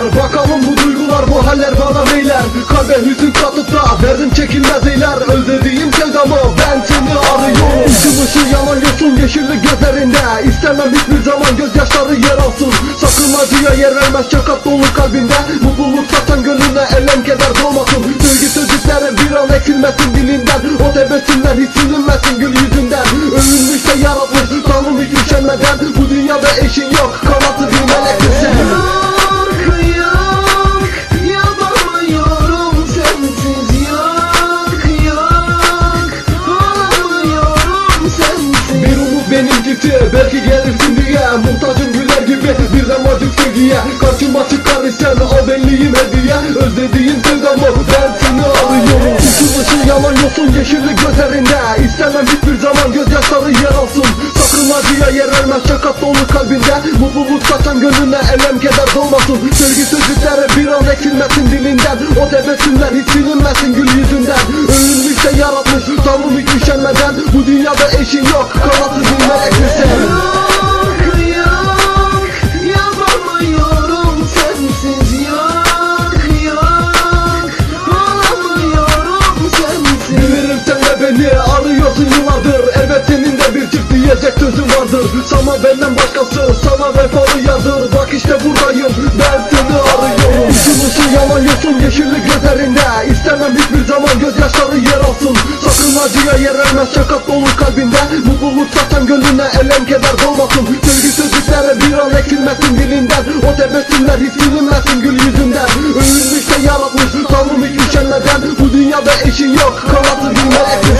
beyler Bakalım bu duygular bu haller bana neyler? Kalbe hüzün katıp da verdim çekilmez eyler. Özlediğim sevdamı ben seni arıyorum. Işıl ışıl yanıyorsun yeşilli gözlerinde. İstemem hiçbir zaman gözyaşları yer alsın. Sakın acıya yer vermez şakat dolu kalbinde. Mutluluk satan gönlüne elem keder dolmasın Sevgi sözcükleri bir an eksilmesin dilinden. O tebessümler hiç silinmez Benimkisi belki gelirsin diye Muhtacım güler gibi bir de macık sevgiye. Karşıma çıkar isen o benliğim hediye. Özlediğim sevdamı ben seni arıyorum. Işıl ışıl yanıyorsun yeşilli gözlerinde. İstemem hiçbir zaman gözyaşları yer alsın. Sakın acıya yer vermez şakat dolu kalbinde. Mutluluk saçan gönlüne elem keder dolmasın. Sevgi sözcükleri bir an eksilmesin dilinden. O tebessümler hiç silinmesin gül Bu dünyada eşin yok Kanatlı bir meleksin sen Yok yok yapamıyorum sensiz yok yok olamıyorum sensiz Bilirim sen beni arıyorsun yıllardır. Elbet senin de bir çift diyecek sözün vardır. Sana benden başkası sana vefalı yardır Bak işte buradayım ben seni arıyorum. Işıl ışıl yanıyorsun yeşilli gözlerinde. İstemem acıya yer vermez şakat dolu kalbinde Mutluluk saçan gönlüne elem keder dolmasın. Sevgi sözcükleri bir an eksilmesin dilinden. O tebessümler hiç silinmesin gül yüzünden. Övülmüş de yaratmış Tanrım hiç üşenmeden. Bu dünyada eşin yok Kanatlı bir meleksin